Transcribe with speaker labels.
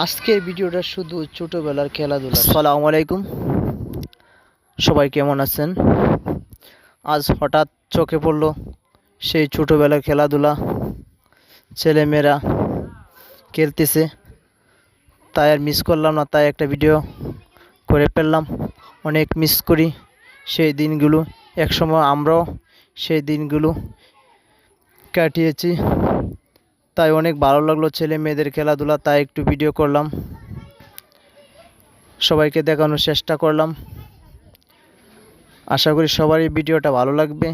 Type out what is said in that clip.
Speaker 1: আজকের ভিডিওটা শুধু ছোটোবেলার খেলাধুলা। আসসালামু আলাইকুম। সবাই কেমন আছেন? আজ হঠাৎ চোখে পড়ল সেই ছোটোবেলার খেলাধুলা। ছেলেমেয়েরা খেলতেছে। তাই আর মিস করলাম না, তাই একটা ভিডিও করে ফেললাম। অনেক মিস করি সেই দিনগুলো। একসময় আমরাও সেই দিনগুলো কাটিয়েছি। তাই অনেক ভালো লাগল ছেলে মেয়েদের খেলাধুলা, তাই একটু ভিডিও করলাম। সবাইকে দেখানোর চেষ্টা করলাম। আশা করি সবারই ভিডিওটা ভালো লাগবে।